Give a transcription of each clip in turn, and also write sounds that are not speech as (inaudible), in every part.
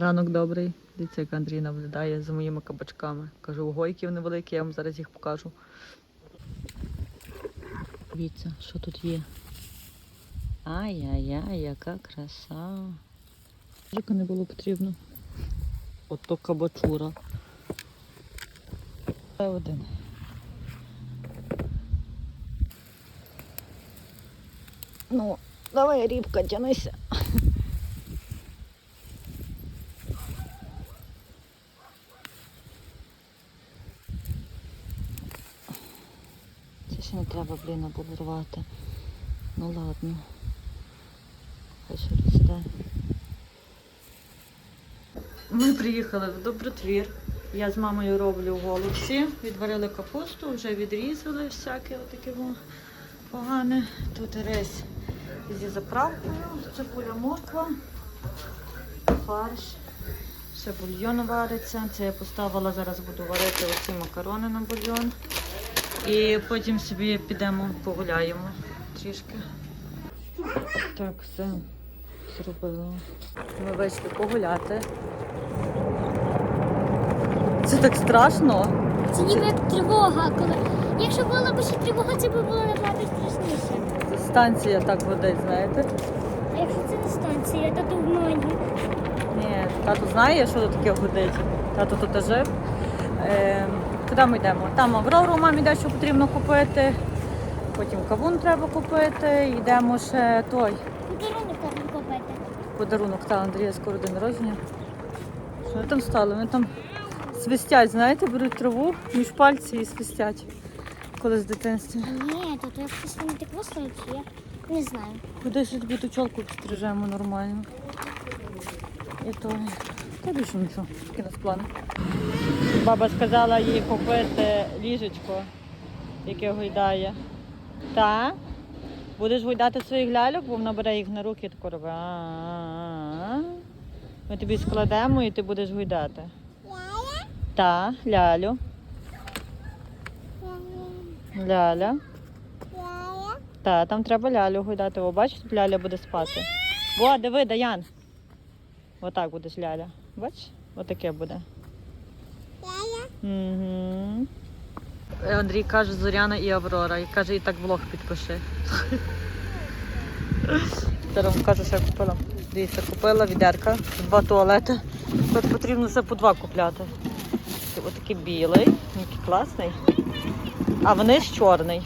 Ранок добрий. Дивіться, як Андрій наблюдає за моїми кабачками. Кажу, ого, які вони великі, я вам зараз їх покажу. Дивіться, що тут є. Ай-яй-яй, яка краса. Жика не було потрібно. Ото кабачура. Один. Ну, давай, рібка, тянися. Це ще не треба, блін, було рвати. Ну ладно. Хай ще росте. Ми приїхали в Добротвір. Я з мамою роблю голубці. Відварили капусту, вже відрізали всяке отаке погане. Тут рис зі заправкою, цибуля морква, фарш. Ще бульйон вариться. Це я поставила, зараз буду варити оці макарони на бульйон. І потім собі підемо погуляємо трішки. Так, все зробила. Ми вийшли погуляти. Це так страшно. Це ніби як тривога, коли. Якщо була б ще тривога, це б було набагато страшніше. Це станція так водить, знаєте? А якщо це не станція, то в мені. Ні, тато знає, що тут таке гудить. Тато тут жив. Е, куди ми йдемо? Там Аврору мамі дещо потрібно купити. Потім кавун треба купити. Йдемо ще той Подарунок треба купити. подарунок та Андрія скоро день народження. Що вони там стали? Вони там свистять, знаєте, беруть траву між пальці і свистять. Коли з дитинства. Ні, то то якось вони так висловить, я не знаю. Куди ж тобі ту чолку підстрижемо нормально. І то. Та більше нічого, такі нас плани. Баба сказала їй купити ліжечко, яке гойдає. Та? Будеш гойдати своїх ляльок, бо вона бере їх на руки і тако робить. Ми тобі складемо і ти будеш гойдати. Та, лялю. Ляля. Та, там треба лялю гойдати. О, бачиш, тут ляля буде спати. О, диви, Даян. Отак будеш ляля. Бачиш? Отаке буде. Угу. Андрій каже Зоряна і Аврора. І каже, і так влог підпиши. (laughs) Зараз кажу, що я купила. Дивіться, купила відерка, два туалети. Тут потрібно все по два купляти. Ось такий білий, який класний. А вони ж чорний.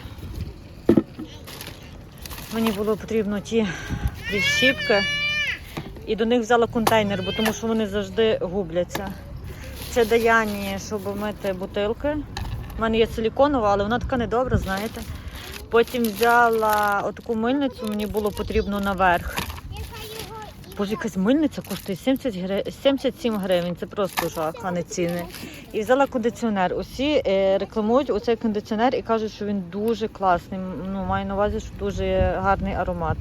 Мені було потрібно ті прищіпки. І до них взяла контейнер, бо тому що вони завжди губляться. Це Даяні, щоб мити бутилки. У мене є силіконова, але вона така недобра, знаєте. Потім взяла отаку мильницю, мені було потрібно наверх. Боже, якась мильниця коштує 70 гри... 77 гривень, це просто жах, а не ціни. І взяла кондиціонер. Усі е, рекламують оцей кондиціонер і кажуть, що він дуже класний. Ну, маю на увазі, що дуже гарний аромат.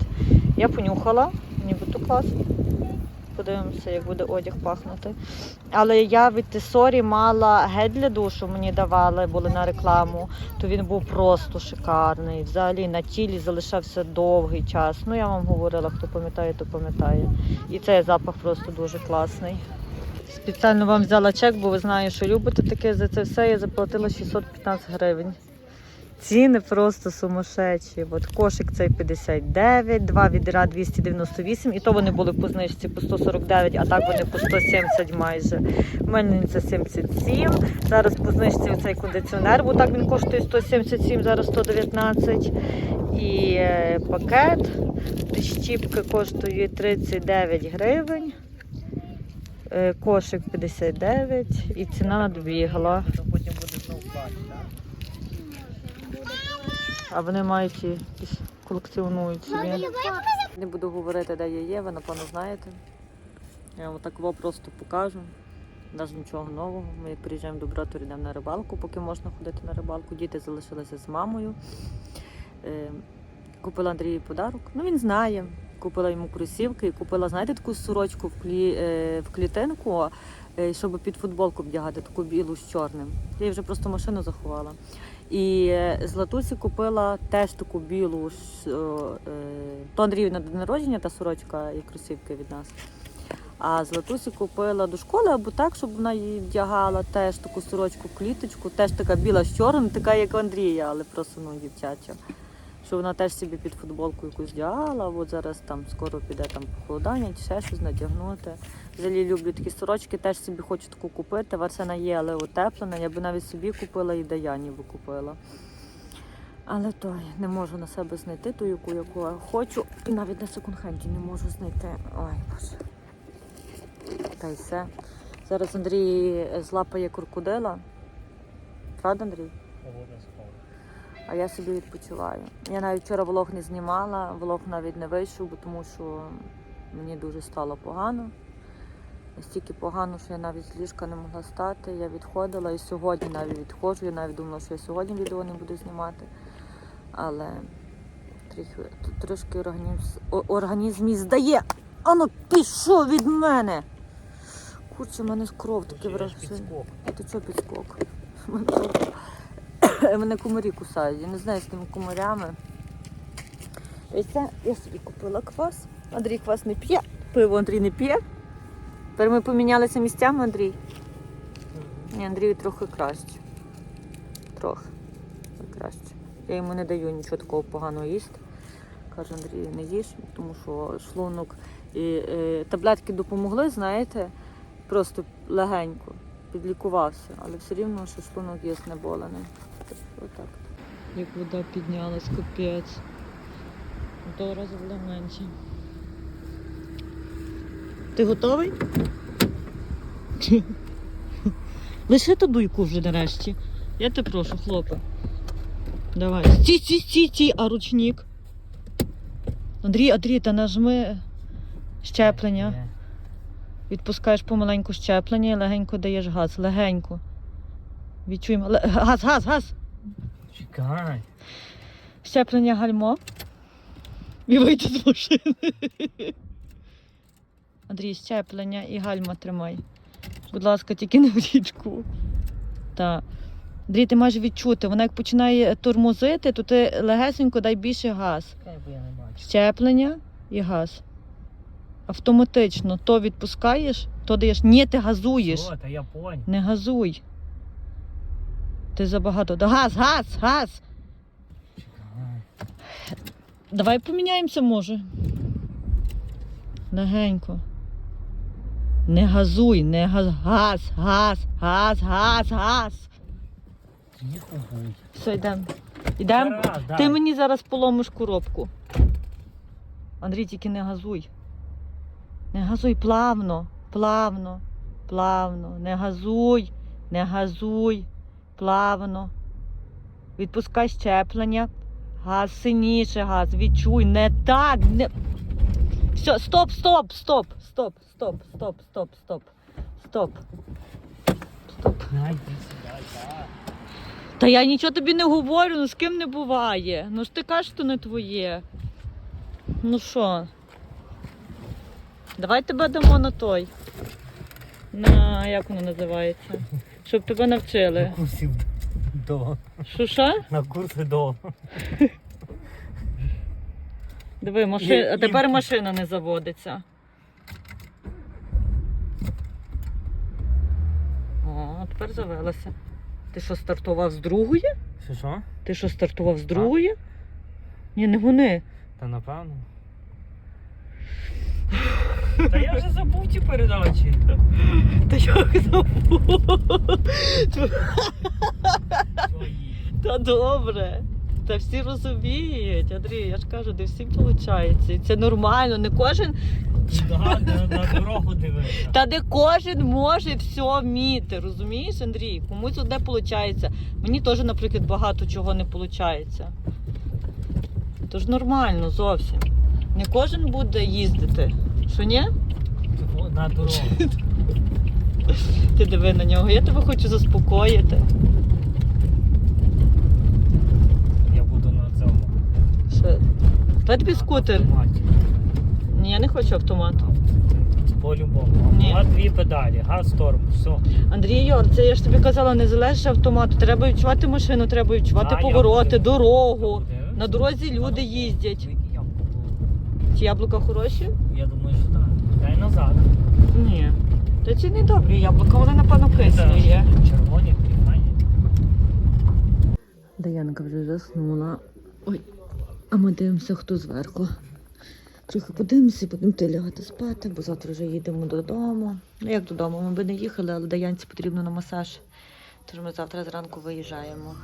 Я понюхала, нібито класний. Подивимося, як буде одяг пахнути. Але я від Тесорі мала гель для душу, мені давали, були на рекламу, то він був просто шикарний. Взагалі на тілі залишався довгий час. Ну, я вам говорила, хто пам'ятає, то пам'ятає. І цей запах просто дуже класний. Спеціально вам взяла чек, бо ви знаєте, що любите таке. За це все я заплатила 615 гривень. Ціни просто сумасшедші. От кошик цей 59, два відра 298, і то вони були по знижці по 149, а так вони по 170 майже. Мельниця 77. Зараз по знижці цей кондиціонер, бо так він коштує 177, зараз 119. І е, пакет щіпки коштує 39 гривень. Е, Кошик 59 і ціна надбігла. Потім буде А вони мають якісь колекціонують собі. Не буду говорити, де я є, ви напевно знаєте. Я вам так просто покажу. Навіть нічого нового. Ми як приїжджаємо до брату, йдемо на рибалку, поки можна ходити на рибалку. Діти залишилися з мамою. Е, Купила Андрію подарок. Ну він знає. Купила йому кросівки і купила, знаєте, таку сорочку в, клі, е, в клітинку, е, щоб під футболку вдягати, таку білу з чорним. Я їй вже просто машину заховала. І Златусі купила теж таку білу тон о, до народження та сорочка і кросівки від нас. А Златусі купила до школи або так, щоб вона її вдягала, теж таку сорочку кліточку, теж така біла з чорним, така як Андрія, але просто ну, дівчача. Що вона теж собі під футболку якусь вдягала, от зараз там скоро піде там похолодання, чи ще щось надягнути. Взагалі люблю такі сорочки, теж собі хочу таку купити. В Арсена є, але утеплена. Я би навіть собі купила і Даяні би купила. Але той не можу на себе знайти ту, яку, яку я хочу. І навіть на секонд-хенді не можу знайти. Ой, боже. Та й все. Зараз Андрій злапає крокодила. Правда, Андрій? А я собі відпочиваю. Я навіть вчора влог не знімала, влог навіть не вийшов, бо тому що мені дуже стало погано. Настільки погано, що я навіть з ліжка не могла стати. Я відходила і сьогодні навіть відходжу. Я навіть думала, що я сьогодні відео не буду знімати. Але трохи, трошки організм, організм мій здає. Ану, пішов від мене. Курче, в мене кров таке враження. то чого підскок? (laughs) Мене тут- (laughs) Мене комарі кусають. Я не знаю з тими комарями. І це я собі купила квас. Андрій квас не п'є. Пиво Андрій не п'є. Тепер ми помінялися місцями, Андрій. Ні, Андрію трохи краще. Трохи краще. Я йому не даю нічого такого поганого їсти. Кажу, Андрій, не їж, тому що шлунок і е, таблетки допомогли, знаєте, просто легенько підлікувався, але все рівно, шлунок є знеболений. Отак. Як вода піднялась, капець. Того разу було менше. Ти готовий? (laughs) Лиши ту дуйку вже нарешті. Я тебе прошу, хлопе. Давай. Стій, стій, стій, стій, а ручник. Андрій, Андрій, та нажми щеплення. Відпускаєш помаленьку щеплення і легенько даєш газ. Легенько. Відчуємо. Ле- (laughs) Газ, газ, газ. Чекай. Щеплення гальмо. І вийти з машини. (laughs) Андрій, щеплення і гальма тримай. Будь ласка, тільки не в річку. Так. Андрій, ти маєш відчути, вона як починає тормозити, то ти легесенько дай більше газ. Чекай, бо я не бачу. Щеплення і газ. Автоматично то відпускаєш, то даєш. Ні, ти газуєш. Що, та я понял. Не газуй. Ти забагато. Да газ, газ, газ. Чекай. Давай поміняємося, може. Легенько. Не газуй, не газ, газ, газ, газ, газ, газ. Все, йдемо. Йдемо. Ти мені зараз поломиш коробку. Андрій, тільки не газуй. Не газуй плавно, плавно, плавно. Не газуй, не газуй, плавно. Відпускай щеплення. Газ сильніше, газ, відчуй, не так. Не... Все, стоп, стоп, стоп, стоп, стоп, стоп, стоп, стоп, стоп. Стоп. Та я нічого тобі не говорю, ну з ким не буває. Ну ж ти кажеш, що не твоє. Ну що? Давай тебе дамо на той. На як воно називається? Щоб тебе навчили. На курсів до. Що що? На курси до. Диви, маши... І- а тепер машина не заводиться. О, тепер завелася. Ти що стартував з другої? Що що? Ти що стартував з другої? Ні, не гони. Та напевно. Та я вже забув ті передачі. Та як забув? Та добре. Та всі розуміють, Андрій, я ж кажу, не всім виходить. І це нормально, не кожен, Да, на, на дорогу дивися. та не кожен може все вміти, розумієш, Андрій? Комусь одне виходить. Мені теж, наприклад, багато чого не виходить. Тож нормально зовсім. Не кожен буде їздити. Що ні? На дорогу. (laughs) Ти диви на нього, я тебе хочу заспокоїти. Я буду на цьому. Що? Давай тобі скутер. автоматі. Ні, я не хочу автомат. По-любому. Ні. А дві педалі, газ, торм, все. Андрію, це я ж тобі казала, не залежить автомату. Треба відчувати машину, треба відчувати А, повороти, дорогу. Подивимось. На дорозі люди їздять. Які яблука? Ці яблука хороші? Я думаю, що так. Дай назад. Традиційні добрі яблука, вони напевно кислі є. Червоні, приймані. Даянка вже заснула. Ой, а ми дивимося, хто зверху. Трохи подивимося, будемо лягати спати, бо завтра вже їдемо додому. Ну як додому? Ми би не їхали, але Даянці потрібно на масаж. Тож ми завтра зранку виїжджаємо.